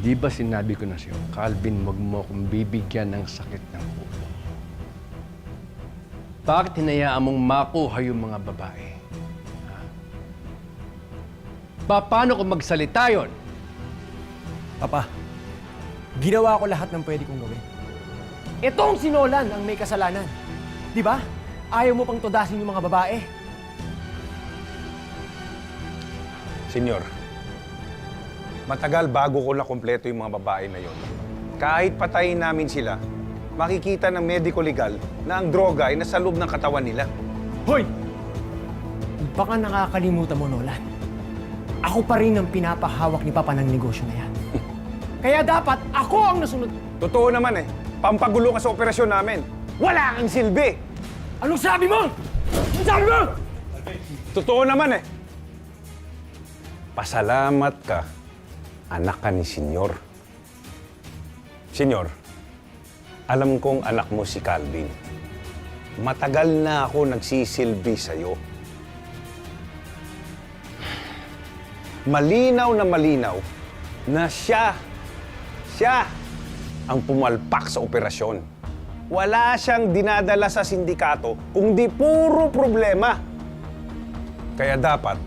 Di ba sinabi ko na sa'yo, Calvin, wag mo akong bibigyan ng sakit ng ulo. Bakit hinayaan mong makuha yung mga babae? Ha? Pa- Paano kung magsalita yon? Papa, ginawa ko lahat ng pwede kong gawin. Itong si Nolan ang may kasalanan. Di ba? Ayaw mo pang tudasin yung mga babae. Senyor, matagal bago ko na kompleto yung mga babae na yon. Kahit patayin namin sila, makikita ng medico legal na ang droga ay nasa loob ng katawan nila. Hoy! Baka nakakalimutan mo, Nolan. Ako pa rin ang pinapahawak ni Papa ng negosyo na yan. Kaya dapat ako ang nasunod. Totoo naman eh, pampagulo ka sa operasyon namin. Wala kang silbi! Anong sabi mo? Anong sabi mo? Totoo naman eh. Pasalamat ka, anak ka ni Senyor. Senyor, alam kong anak mo si Calvin. Matagal na ako nagsisilbi sa'yo. Malinaw na malinaw na siya, siya ang pumalpak sa operasyon. Wala siyang dinadala sa sindikato kundi puro problema. Kaya dapat,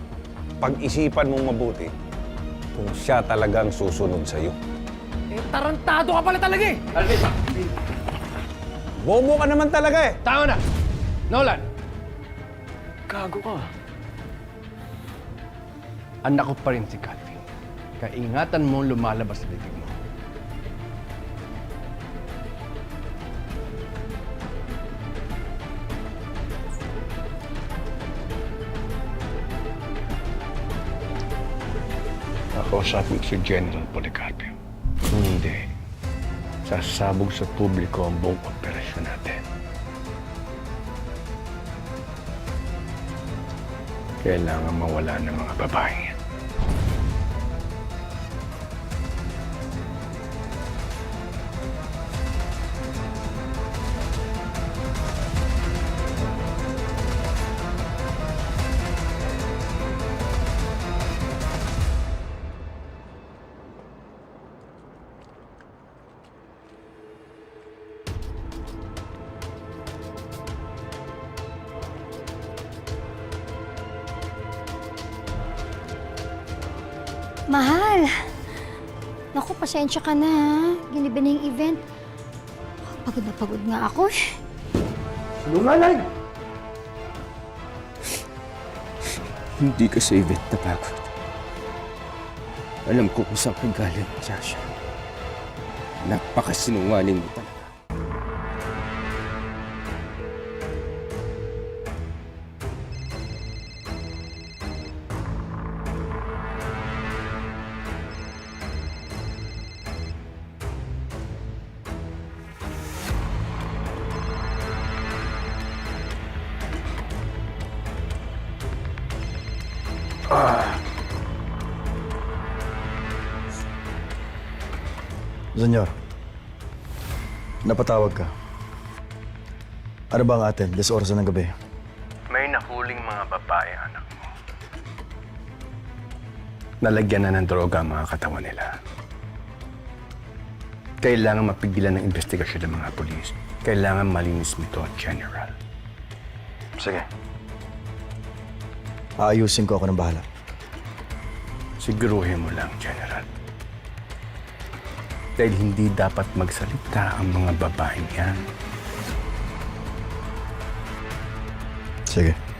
pag-isipan mong mabuti kung siya talagang susunod sa'yo. Eh, tarantado ka pala talaga eh! Calvin, Bobo ka naman talaga eh! tama na! Nolan, Gago ka. anak ko pa rin si Calvin. Kaya ingatan mo lumalabas sa bibig mo. Nakausapin ko si General Policarpio. Kung hindi, sasabog sa publiko ang buong operasyon natin. Kailangan mawala ng mga babaeng Mahal! Naku, pasensya ka na ha. Giniba na yung event. Pagod na pagod nga ako eh. Lungalan! Hindi ka sa event na pagod. Alam ko kung saan ka galing, Joshua. Napakasinungaling mo talaga. Senyor, napatawag ka. Ano ba ang atin? Des oras na ng gabi. May nahuling mga babae, anak mo. Nalagyan na ng droga ang mga katawan nila. Kailangan mapigilan ng investigasyon ng mga polis. Kailangan malinis mo ito, General. Sige. Aayusin ko ako ng bahala. Siguruhin mo lang, General. Dahil hindi dapat magsalita ang mga babaeng yan. Sige.